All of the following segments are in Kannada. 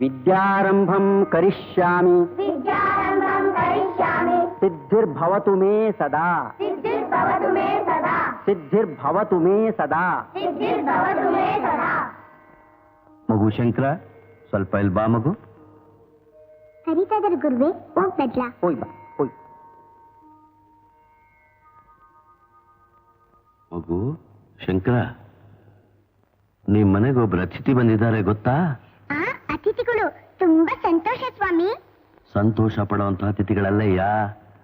ವಿದ್ಯಾರಂಭಂ ಕರಿಷ್ಯಾಮಿ ಸಿದ್ಧಿರ್ಭವತು ಮೇ ಸದಾ ಸಿದ್ಧಿರ್ಭವತು ಮೇ ಸದಾ ಮಗು ಶಂಕರ ಸ್ವಲ್ಪ ಇಲ್ಲಿ ಬಾ ಮಗು ಹೋಗ್ ಮಗು ಶಂಕರ ನಿಮ್ ಮನೆಗೊಬ್ರು ಅತಿಥಿ ಬಂದಿದ್ದಾರೆ ಗೊತ್ತಾ? ಅತಿಥಿಗಳು ತುಂಬಾ ಸಂತೋಷ ಸ್ವಾಮಿ. ಸಂತೋಷ ಪಡುವಂತ ಅತಿಥಿಗಳಲ್ಲಯ್ಯ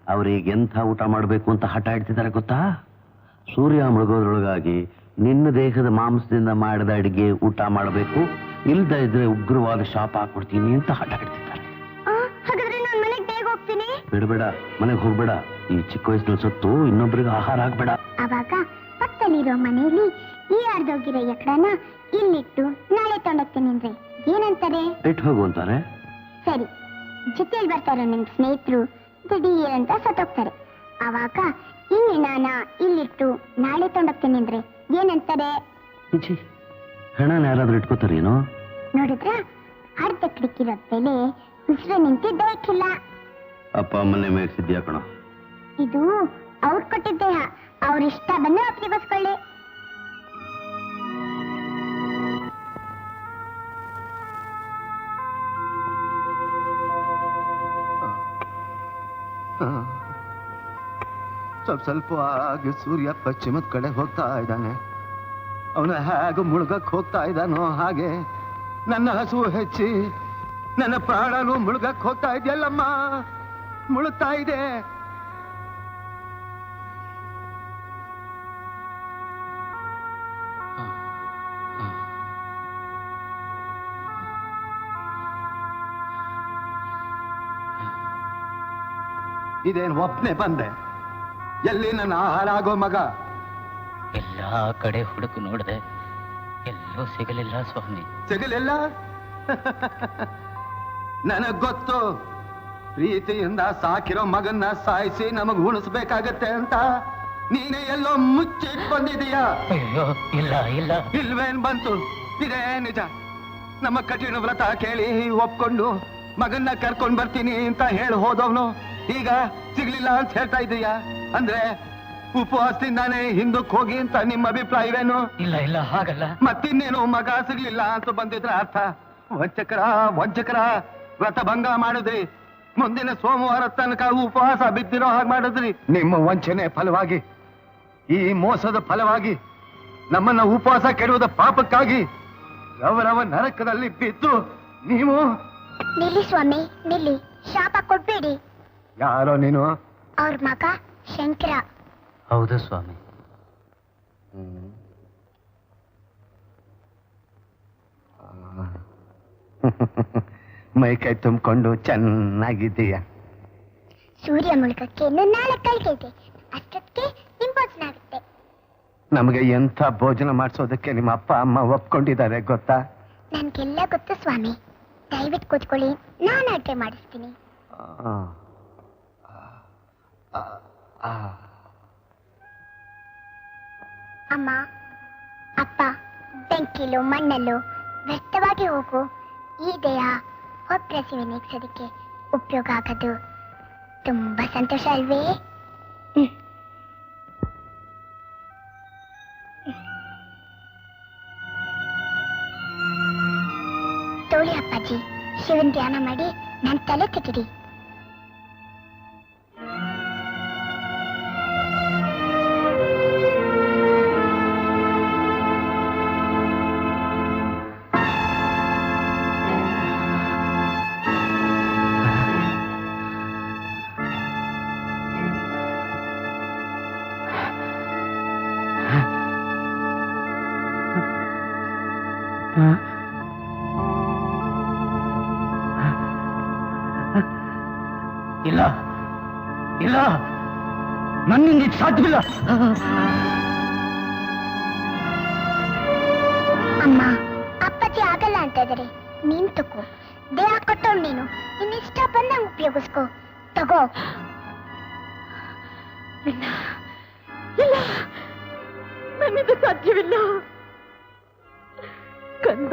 ಅವ್ರಿಗೆ ಎಂಥ ಊಟ ಮಾಡಬೇಕು ಅಂತ ಹಠ ಇಡ್ತಿದ್ದಾರೆ ಗೊತ್ತಾ? ಸೂರ್ಯ ಮುಳುಗೋದ್ರೊಳಗಾಗಿ ನಿನ್ನ ದೇಹದ ಮಾಂಸದಿಂದ ಮಾಡಿದ ಅಡಿಗೆ ಊಟ ಮಾಡಬೇಕು ಇಲ್ದ ಇದ್ರೆ ಉಗ್ರವಾದ ಶಾಪ ಹಾಕೊಡ್ತೀನಿ ಅಂತ ಹಠ ಇಡ್ತಿದ್ದಾರೆ. ಆ, ಹಾಗಾದ್ರೆ ನಾನು ಮನೆಗೆ ಹೋಗ್ತೀನಿ. ಬಿಡಬೇಡ ಮನೆಗೆ ಹೋಗ್ಬೇಡ. ಈ ಚಿಕ್ಕ ವಯಸ್ಸಿನ ಸತ್ತು ಇನ್ನೊಬ್ರಿಗೆ ಆಹಾರ ಆಗ್ಬೇಡ. ಅವಾಗ ಪಕ್ಕದಲ್ಲಿರೋ ಮನೆಯಲ್ಲಿ ಈ ಅರ್ಧೋಗಿರೋ ಎಕಡನ ಇಲ್ಲಿಟ್ಟು ನಾಳೆ ತೊಗೊಂಡೋಗ್ತೀನಿ ಅಂದ್ರೆ. ಏನಂತಾರೆ? ಬಿಟ್ಟು ಹೋಗು ಅಂತಾರೆ. ಸರಿ. ಜೊತೆಯಲ್ಲಿ ಬರ್ತಾರೆ ನಿಮ್ ಸ್ನೇಹಿತರು ದಿಢೀರ್ ಅಂತ ಸತ್ತೋಗ್ತಾರೆ. ಅವಾಗ ಇಲ್ಲಿ ನಾನ ಇಲ್ಲಿಟ್ಟು ನಾಳೆ ತೊಗೊಂಡೋಗ್ತೀನಿ ಅಂದ್ರೆ ಏನಂತಾರೆ? ಹಣನ ಯಾರಾದ್ರೂ ಇಟ್ಕೋತಾರೇನೋ ನೋಡಿದ್ರ? ಅರ್ಧ ಕ್ಲಿಕ್ಕಿರೋ ಬೆಲೆ ಉಸಿರು ನಿಂತಿದ್ದೋಯ್ಕಿಲ್ಲ ಅಪ್ಪ ಅಮ್ಮನೆ ಮೇಯಿಸಿದ್ಯಾ ಕಣ? ಇದು ಅವ್ರು ಕೊಟ್ಟಿದ್ದೇಹ ಅವ್ರ ಇಷ್ಟ ಬಂದು ಒಪ್ಪಿಗೊಸ್ಕೊಳ್ಳಿ ಸ್ವಲ್ಪ ಆಗಿ ಸೂರ್ಯ ಪಶ್ಚಿಮದ ಕಡೆ ಹೋಗ್ತಾ ಇದ್ದಾನೆ. ಅವನು ಹೇಗೆ ಮುಳುಗಕ್ ಹೋಗ್ತಾ ಇದ್ದಾನೋ ಹಾಗೆ ನನ್ನ ಹಸು ಹೆಚ್ಚಿ ನನ್ನ ಪ್ರಾಣನು ಮುಳುಗಕ್ ಹೋಗ್ತಾ ಇದೆಯಲ್ಲಮ್ಮ? ಮುಳುಗ್ತಾ ಇದೆ. ಇದೇನು ಒಪ್ನೆ ಬಂದೆ. ಎಲ್ಲಿ ನನ್ನ ಹಾಳಾಗೋ ಮಗ? ಎಲ್ಲ ಕಡೆ ಹುಡುಕು ನೋಡಿದೆ ಎಲ್ಲೂ ಸಿಗಲಿಲ್ಲ ಸ್ವಾಮಿ. ಸಿಗಲಿಲ್ಲ? ನನಗ್ ಗೊತ್ತು. ಪ್ರೀತಿಯಿಂದ ಸಾಕಿರೋ ಮಗನ್ನ ಸಾಯಿಸಿ ನಮಗ್ ಉಣಿಸ್ಬೇಕಾಗತ್ತೆ ಅಂತ. ನೀನೇ ಎಲ್ಲೋ ಮುಚ್ಚಿ ಬಂದಿದೀಯ ಅಯ್ಯೋ ಇಲ್ಲ ಇಲ್ಲ. ಇಲ್ವೇನ್ ಬಂತು? ಇದೇ ನಿಜ. ನಮ್ಮ ಕಠಿಣ ವ್ರತ ಕೇಳಿ ಒಪ್ಕೊಂಡು ಮಗನ್ನ ಕರ್ಕೊಂಡ್ ಬರ್ತೀನಿ ಅಂತ ಹೇಳಿ ಹೋದವನು. ಈಗ ಸಿಗ್ಲಿಲ್ಲ ಅಂತ ಹೇಳ್ತಾ ಇದೀಯ ಅಂದ್ರೆ ಉಪವಾಸದಿಂದಾನೇ ಹಿಂದಕ್ಕೆ ಹೋಗಿ ಅಂತ ನಿಮ್ಮ ಅಭಿಪ್ರಾಯವೇನು? ಇಲ್ಲ ಇಲ್ಲ ಹಾಗಲ್ಲ. ಮತ್ತಿನ್ನೇನು ಮಗ ಸಿಗ್ಲಿಲ್ಲ ಅಂತ ಬಂದಿದ್ರ ಅರ್ಥ? ವಂಚಕರ ವಂಚಕರ ವ್ರತಭಂಗ ಮಾಡಿದ್ರಿ. ಮುಂದಿನ ಸೋಮವಾರ ತನಕ ಉಪವಾಸ ಬಿದ್ದಿರೋ ಹಾಗೆ ಮಾಡಿದ್ರಿ. ನಿಮ್ಮ ವಂಚನೆ ಫಲವಾಗಿ ಈ ಮೋಸದ ಫಲವಾಗಿ ನಮ್ಮನ್ನ ಉಪವಾಸ ಕೆಡುವುದ ಪಾಪಕ್ಕಾಗಿ ರವರವ ನರಕದಲ್ಲಿ ಬಿದ್ದು ನೀವು ನಿಲ್ಲಿ ಸ್ವಾಮಿ ನಿಲ್ಲಿ. ಶಾಪ ಕೊಡ್ಬೇಡಿ. ಯಾರೋ ನೀನು? ಅವ್ರ ಮಗ ಶಂಕರ. ಹೌದು ಸ್ವಾಮಿ. ಮೈ ಕೈ ತುಂಬಿಕೊಂಡು ಚೆನ್ನಾಗಿದ್ದೀಯ? ಸೂರ್ಯ ಮುಳುಗಕ್ಕೆ ಅಷ್ಟಕ್ಕೆ ಅಷ್ಟೊತ್ತಿಗೆ ನಿಮ್ ಭೋಜನ ಆಗುತ್ತೆ. ನಮಗೆ ಎಂಥ ಭೋಜನ ಮಾಡಿಸೋದಕ್ಕೆ ನಿಮ್ಮ ಅಪ್ಪ ಅಮ್ಮ ಒಪ್ಕೊಂಡಿದ್ದಾರೆ ಗೊತ್ತಾ? ನನ್ಗೆಲ್ಲ ಗೊತ್ತು ಸ್ವಾಮಿ. ದಯವಿಟ್ಟು ಕೂತ್ಕೊಳ್ಳಿ. ನಾನು ಅಡ್ಗೆ ಮಾಡಿಸ್ತೀನಿ. ಆ. ಅಮ್ಮ, ಅಪ್ಪ, ಬೆಂಕಿಲು, ಮಣ್ಣಲ್ಲೂ, ವ್ಯರ್ಥವಾಗಿ ಹೋಗು ಈ ದೇಹ ಹೊಟ್ಟೆಸಿವೆ ನೆಗ್ಸೋದಕ್ಕೆ ಉಪಯೋಗ ಆಗೋದು ತುಂಬಾ ಸಂತೋಷ ಅಲ್ವೇ. ತೋಳಿ ಅಪ್ಪಾಜಿ, ಶಿವನ್ ಧ್ಯಾನ ಮಾಡಿ ನನ್ನ ತಲೆ ತೆಗಿರಿ ಇಲ್ಲ. ಇಲ್ಲ. ನನ್ನಿಂದ ಇದು ಸಾಧ್ಯವಿಲ್ಲ. ಅಮ್ಮ ಅಪ್ಪಾಜಿ ಆಗಲ್ಲ ಅಂತ ಇದಾರೆ ನೀನ್ ತಗೋ. ದೇಹ ಕೊಟ್ಟವ್ ನೀನು. ನಿನ್ನಿಷ್ಟ ಬಂದಂಗ್ ಉಪಯೋಗಿಸ್ಕೋ. ತಗೋ. ಇಲ್ಲ. ನನ್ನಿಂದ ಸಾಧ್ಯವಿಲ್ಲ. ಕಂದ.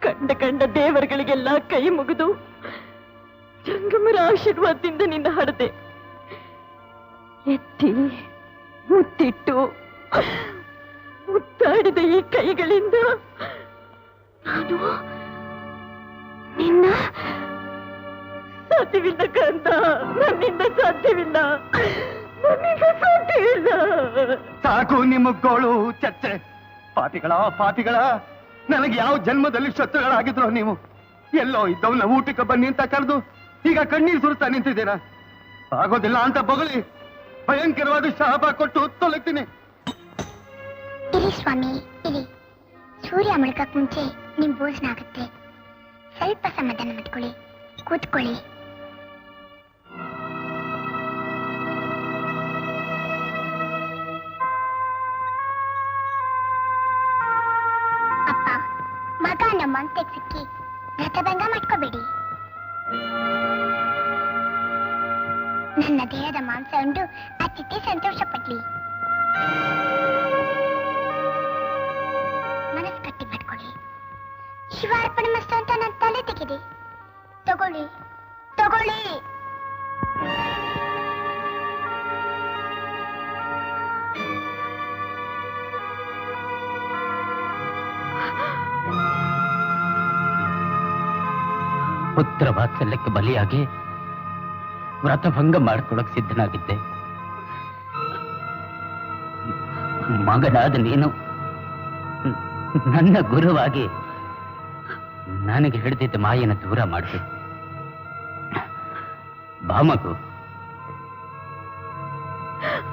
ಕಂಡ ಕಂಡ ದೇವರುಗಳಿಗೆಲ್ಲ ಕೈ ಮುಗಿದು ಜಂಗಮರ ಆಶೀರ್ವಾದದಿಂದ ನಿನ್ನ ಹಡದೆ ಎತ್ತಿ ಮುತ್ತಿಟ್ಟು ಮುತ್ತಾಡಿದ ಈ ಕೈಗಳಿಂದ ನಾನು ನಿನ್ನ ಸಾಧ್ಯವಿಲ್ಲ ಕಂದ. ನನ್ನಿಂದ ಸಾಧ್ಯವಿಲ್ಲ. ನನ್ನಿಂದ ಸಾಧ್ಯವಿಲ್ಲ ಸಾಕು ನಿಮ್ಮ ಗೋಳು ಚರ್ಚೆ ಪಾಪಿಗಳ ಪಾಪಿಗಳ, ನನಗೆ ಯಾವ ಜನ್ಮದಲ್ಲಿ ಶತ್ರುಗಳಾಗಿದ್ರು ನೀವು? ಎಲ್ಲೋ ಇದ್ದವನ್ನ ಊಟಕ್ಕೆ ಬನ್ನಿ ಅಂತ ಕರೆದು ಈಗ ಕಣ್ಣೀರು ಸುರುತ್ತಾ ನಿಂತಿದ್ದೀರಾ? ಆಗೋದಿಲ್ಲ ಅಂತ ಬಗಲಿ ಭಯಂಕರವಾದ ಶಾಪ ಕೊಟ್ಟು ತೊಲಗ್ತೀನಿ. ಇರಿ ಸ್ವಾಮಿ, ಇಲ್ಲಿ. ಸೂರ್ಯ ಮುಳುಗಕ್ ಮುಂಚೆ ನಿಮ್ ಭೋಜನ ಆಗುತ್ತೆ. ಸ್ವಲ್ಪ ಸಮಾಧಾನ ಮಾಡ್ಕೊಳ್ಳಿ, ಕೂತ್ಕೊಳ್ಳಿ. ನನ್ನ ದೇಹದ ಮಾಂಸ ಉಂಡು ಚಿಟ್ಟೆ ಸಂತೋಷ ಪಡ್ಲಿ ಮನಸ್ಸು ಕಟ್ಟಿ ಮಾಡ್ಕೊಳ್ಳಿ. ಶಿವಾರ್ಪಣೆ ಮಸ್ತು ಅಂತ ನನ್ನ ತಲೆ ತೆಗೆದಿ. ತಗೊಳ್ಳಿ ತಗೊಳ್ಳಿ. ಪುತ್ರ ವಾತ್ಸಲ್ಯಕ್ಕೆ ಬಲಿಯಾಗಿ ವ್ರತಭಂಗ ಮಾಡ್ಕೊಳಕ್ ಸಿದ್ಧನಾಗಿದ್ದೆ. ಮಗನಾದ ನೀನು ನನ್ನ ಗುರುವಾಗಿ ನನಗೆ ಹಿಡಿದಿದ್ದ ಮಾಯನ ದೂರ ಮಾಡಿದೆ. ಬಾ ಮಗು.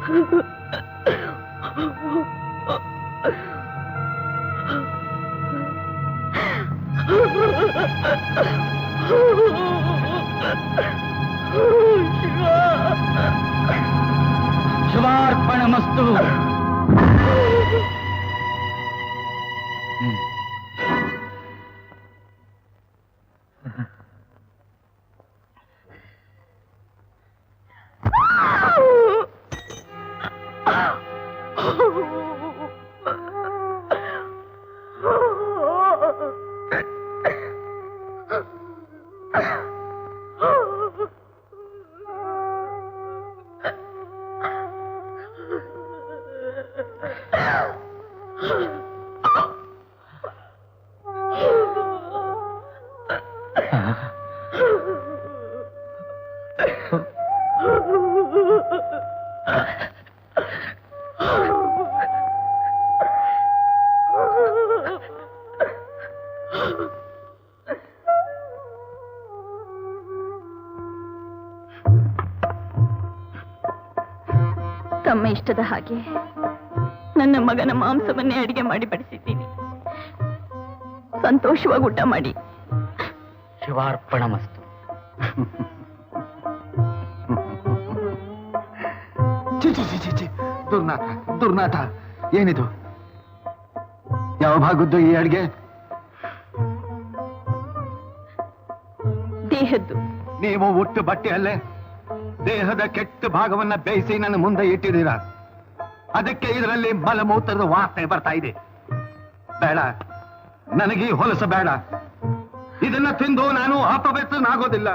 శివార్పణమస్తు. ತಮ್ಮ ಇಷ್ಟದ ಹಾಗೆ ನನ್ನ ಮಗನ ಮಾಂಸವನ್ನೇ ಅಡಿಗೆ ಮಾಡಿ ಬಡಿಸಿದ್ದೀನಿ. ಸಂತೋಷವಾಗಿ ಊಟ ಮಾಡಿ. ಶಿವಾರ್ಪಣ ಮಸ್ತು. ದುರ್ನಾಥ ದುರ್ನಾಥ ಏನಿದು? ಯಾವ ಭಾಗದ್ದು ಈ ಅಡ್ಗೆ? ದೇಹದ್ದು. ನೀವು ಹುಟ್ಟು ಬಟ್ಟೆಯಲ್ಲೇ ದೇಹದ ಕೆಟ್ಟ ಭಾಗವನ್ನ ಬೇಯಿಸಿ ನನ್ನ ಮುಂದೆ ಇಟ್ಟಿದ್ದೀರಾ? ಅದಕ್ಕೆ ಇದರಲ್ಲಿ ಮಲಮೂತ್ರದ ವಾಸನೆ ಬರ್ತಾ ಇದೆ. ಬೇಡ ನನಗೆ ಹೊಲಸ ಹೊಲಸು ಬೇಡ. ಇದನ್ನ ತಿಂದು ನಾನು ಅಪವಿತ್ರನಾಗೋದಿಲ್ಲ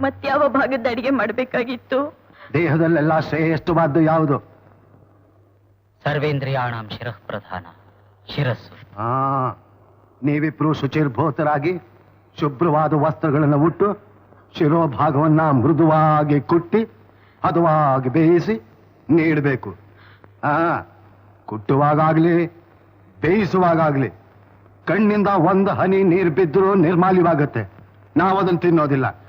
ಮತ್ಯಾವ ಭಾಗದ ಅಡಿಗೆ ಮಾಡಬೇಕಾಗಿತ್ತು? ದೇಹದಲ್ಲೆಲ್ಲ ಶ್ರೇಷ್ಠವಾದ್ದು ಯಾವುದು? ಸರ್ವೇಂದ್ರಿಯಾಣಾಂ ಶಿರಃ ಪ್ರಧಾನ. ಶಿರಸ್ಸು. ಆ ನೀವಿಬ್ರು ಶುಚಿರ್ಭೂತರಾಗಿ ಶುಭ್ರವಾದ ವಸ್ತ್ರಗಳನ್ನು ಉಟ್ಟು ಶಿರೋಭಾಗವನ್ನ ಮೃದುವಾಗಿ ಕುಟ್ಟಿ ಹದವಾಗಿ ಬೇಯಿಸಿ ನೀಡಬೇಕು. ಆ ಕುಟ್ಟುವಾಗಲಿ ಬೇಯಿಸುವಾಗಲಿ ಕಣ್ಣಿಂದ ಒಂದು ಹನಿ ನೀರು ಬಿದ್ದರೂ ನಿರ್ಮಾಲ್ಯವಾಗುತ್ತೆ. ನಾವದನ್ನು ತಿನ್ನೋದಿಲ್ಲ.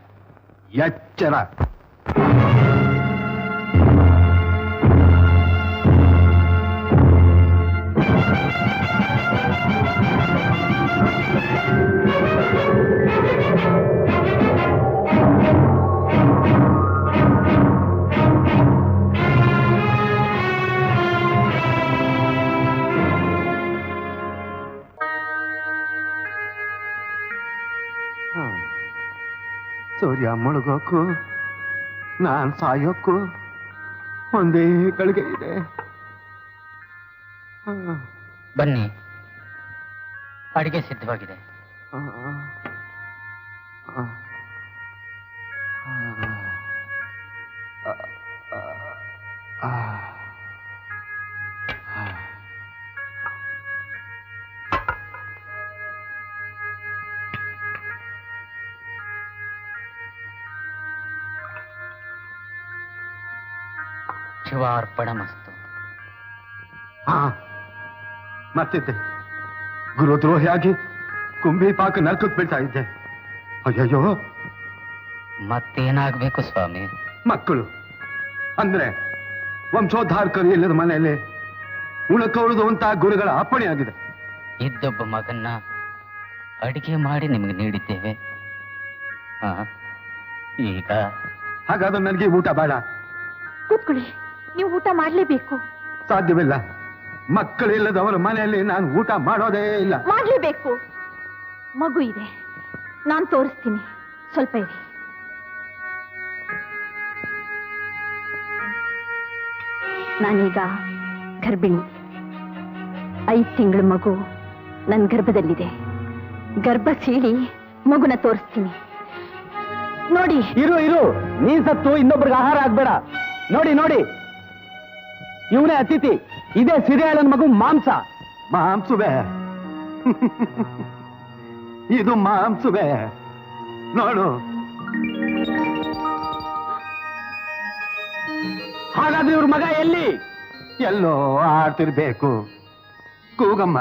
ಎಚ್ಚರ. ಸೂರ್ಯ ಮುಳುಗೋಕು ನಾನ್ ಸಾಯೋಕು ಒಂದೇ ಕಳಿಗೆ ಇದೆ. ಬನ್ನಿ. ಅಡಿಗೆ ಸಿದ್ಧವಾಗಿದೆ. ಶಿವಾರ್ಪಣಮಸ್ತು. ಹಾ ಮತ್ತಿದ್ದೆ. ಗುರುದ್ರೋಹಿಯಾಗಿ ಕುಂಬಿ ಪಾಕ ನರ್ಕಕ್ ಬೀಳ್ತಾ ಇದ್ದೆ. ಅಯ್ಯಯ್ಯೋ. ಮತ್ತೇನಾಗ್ಬೇಕು ಸ್ವಾಮಿ? ಮಕ್ಕಳು ಅಂದ್ರೆ ವಂಶೋದ್ಧಾರಕರು ಇಲ್ಲದ ಮನೆಯಲ್ಲಿ ಉಣಕೌಳದು ಅಂತ ಗುರುಗಳ ಅಪ್ಪಣೆಯಾಗಿದೆ ಇದ್ದೊಬ್ಬ ಮಗನ್ನ ಅಡಿಗೆ ಮಾಡಿ ನಿಮಗೆ ನೀಡಿದ್ದೇವೆ. ಹಾ ಈಗ? ಹಾಗಾದ್ರೆ ನನಗೆ ಊಟ ಬೇಡ. ಕೂತ್ಕೊಳ್ಳಿ. ನೀವು ಊಟ ಮಾಡ್ಲೇಬೇಕು. ಸಾಧ್ಯವಿಲ್ಲ. ಮಕ್ಕಳಿಲ್ಲದವರ ಮನೆಯಲ್ಲಿ ನಾನು ಊಟ ಮಾಡೋದೇ ಇಲ್ಲ. ಮಾಡ್ಲೇಬೇಕು. ಮಗು ಇದೆ. ನಾನು ತೋರಿಸ್ತೀನಿ. ಸ್ವಲ್ಪ ಇದೆ ನಾನೀಗ ಗರ್ಭಿಣಿ. ಐದು ತಿಂಗಳ ಮಗು ನನ್ನ ಗರ್ಭದಲ್ಲಿದೆ. ಗರ್ಭ ಸೀಳಿ ಮಗುನ ತೋರಿಸ್ತೀನಿ. ನೋಡಿ. ಇರು ಇರು. ನೀನ್ ಸತ್ತು ಇನ್ನೊಬ್ರಿಗೆ ಆಹಾರ ಆಗ್ಬೇಡ. ನೋಡಿ ನೋಡಿ. ಇವನೇ ಅತಿಥಿ. ಇದೇ ಸಿರಿಯಾಳನ್ ಮಗು ಮಾಂಸ. ಮಾಂಸುವೆ. ಇದು ಮಾಂಸುವೆ. ನೋಡು. ಹಾಗಾದ್ರೆ ಇವ್ರ ಮಗ ಎಲ್ಲಿ? ಎಲ್ಲೋ ಆಡ್ತಿರ್ಬೇಕು. ಕೂಗಮ್ಮ,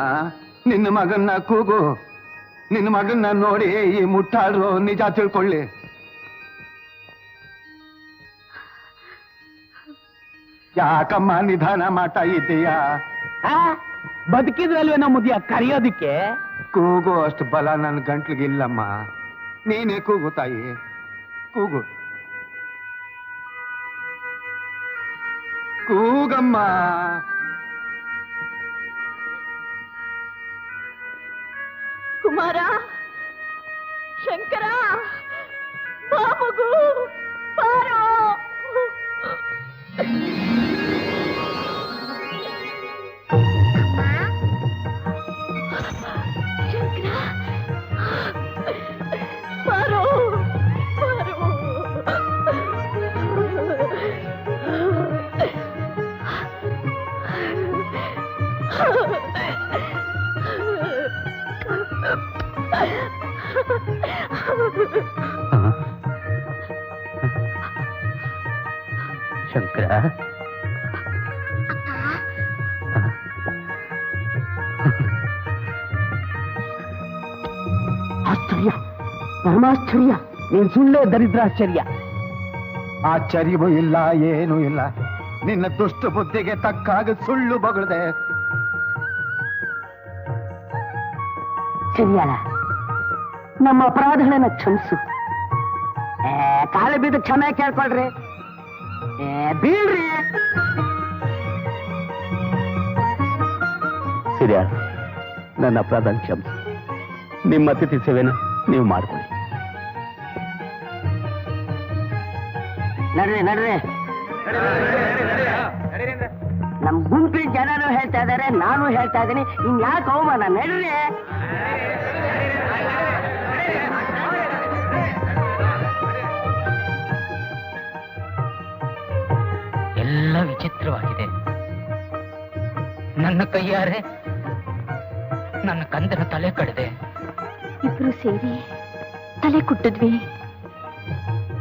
ನಿನ್ನ ಮಗನ್ನ ಕೂಗು. ನಿನ್ನ ಮಗನ್ನ ನೋಡಿ ಈ ಮುಟ್ಟಾಡ್ರು ನಿಜ ತಿಳ್ಕೊಳ್ಳಿ. ಯಾಕಮ್ಮ ನಿಧಾನ ಮಾಡ್ತಾ ಇದ್ದೀಯಾ? ಬದುಕಿದ್ರಲ್ವೇ ನಮ್ಮ ಮುದಿಯ ಕರೆಯೋದಿಕ್ಕೆ? ಕೂಗು ಅಷ್ಟು ಬಲ ನನ್ನ ಗಂಟ್ಲಿಗಿಲ್ಲಮ್ಮ. ನೀನೇ ಕೂಗು ತಾಯಿ. ಕೂಗು. ಕೂಗಮ್ಮ. ಕುಮಾರ ಶಂಕರ ಬಾ ಶಂಕರ. ಆಶ್ಚರ್ಯ ಪರಮಾಶ್ಚರ್ಯ ನೀನ್ ಸುಳ್ಳೆ ದರಿದ್ರಾಶ್ಚರ್ಯ. ಆಶ್ಚರ್ಯವೂ ಇಲ್ಲ ಏನೂ ಇಲ್ಲ. ನಿನ್ನ ದುಷ್ಟ ಬುದ್ಧಿಗೆ ತಕ್ಕಾಗ ಸುಳ್ಳು ಬಗಳದೆ. ಸರಿಯಲ್ಲ ನಮ್ಮ ಅಪರಾಧಗಳನ್ನ ಕ್ಷಮಿಸು. ಕಾಲ ಬಿದ್ದು ಕ್ಷಮೆ ಕೇಳ್ಕೊಳ್ರಿ. ಸರಿಯ, ನನ್ನ ಅಪರಾಧ ಕ್ಷಮಿಸಿ. ನಿಮ್ಮ ಅತಿಥಿ ಸೇವೆನ ನೀವು ಮಾಡ್ಕೊಳ್ಳಿ. ನಡ್ರಿ ನಡ್ರಿ. ನಮ್ ಗುಂಪಿನ ಜನನು ಹೇಳ್ತಾ ಇದಾರೆ, ನಾನು ಹೇಳ್ತಾ ಇದ್ದೀನಿ ಇನ್ ಯಾಕೆ ಅವಮಾನ, ನಡ್ರಿ. ಎಲ್ಲ ವಿಚಿತ್ರವಾಗಿದೆ. ನನ್ನ ಕೈಯಾರೆ ನನ್ನ ಕಂದನ ತಲೆ ಕಡಿದೆ. ಇಬ್ರು ಸೇರಿ ತಲೆ ಕುಟ್ಟಿದ್ವಿ.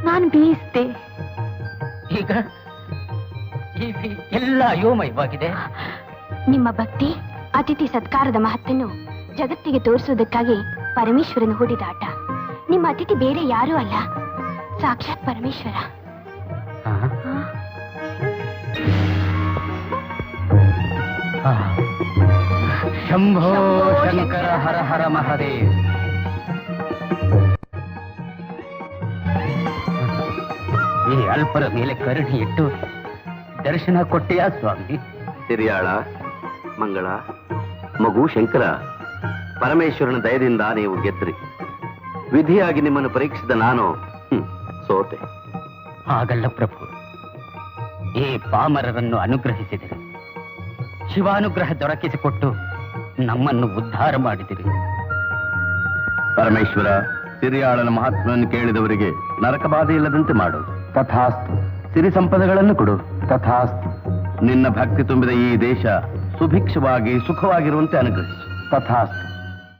ನಾನು ಬೇಯಿಸ್ದೆ ಈಗ ಈ ಎಲ್ಲ ಅಯೋಮಯವಾಗಿದೆ. ನಿಮ್ಮ ಭಕ್ತಿ ಅತಿಥಿ ಸತ್ಕಾರದ ಮಹತ್ತನ್ನು ಜಗತ್ತಿಗೆ ತೋರಿಸುವುದಕ್ಕಾಗಿ ಪರಮೇಶ್ವರನ ಹೂಡಿದಾಟ ನಿಮ್ಮ ಅತಿಥಿ ಬೇರೆ ಯಾರೂ ಅಲ್ಲ. ಸಾಕ್ಷಾತ್ ಪರಮೇಶ್ವರ. ಶಂಭೋ ಶಂಕರ ಹರ ಹರ ಮಹದೇವ್. ಈ ಅಲ್ಪರ ಮೇಲೆ ಕರುಣೆ ಇಟ್ಟು ದರ್ಶನ ಕೊಟ್ಟೆಯಾ ಸ್ವಾಮಿ. ಸಿರಿಯಾಳ ಮಂಗಳ ಮಗು ಶಂಕರ ಪರಮೇಶ್ವರನ ದಯದಿಂದ ನೀವು ಗೆದ್ರಿ. ವಿಧಿಯಾಗಿ ನಿಮ್ಮನ್ನು ಪರೀಕ್ಷಿಸಿದ ನಾನು ಸೋತೆ. ಹಾಗಲ್ಲ ಪ್ರಭು ಈ ಪಾಮರರನ್ನು ಅನುಗ್ರಹಿಸಿದಿರಿ. ಶಿವಾನುಗ್ರಹ ದೊರಕಿಸಿಕೊಟ್ಟು ನಮ್ಮನ್ನು ಉದ್ಧಾರ ಮಾಡಿದಿರಿ. ಪರಮೇಶ್ವರ ಸಿರಿಯಾಳನ ಮಹಾತ್ಮನನ್ನು ಕೇಳಿದವರಿಗೆ ನರಕ ಬಾಧೆ ಇಲ್ಲದಂತೆ ಮಾಡು. ತಥಾಸ್ತು. ಸಿರಿ ಸಂಪದಗಳನ್ನು ಕೊಡು. ತಥಾಸ್ತು. ನಿನ್ನ ಭಕ್ತಿ ತುಂಬಿದ ಈ ದೇಶ ಸುಭಿಕ್ಷವಾಗಿ ಸುಖವಾಗಿರುವಂತೆ ಅನುಗ್ರಹಿಸು. ತಥಾಸ್ತು.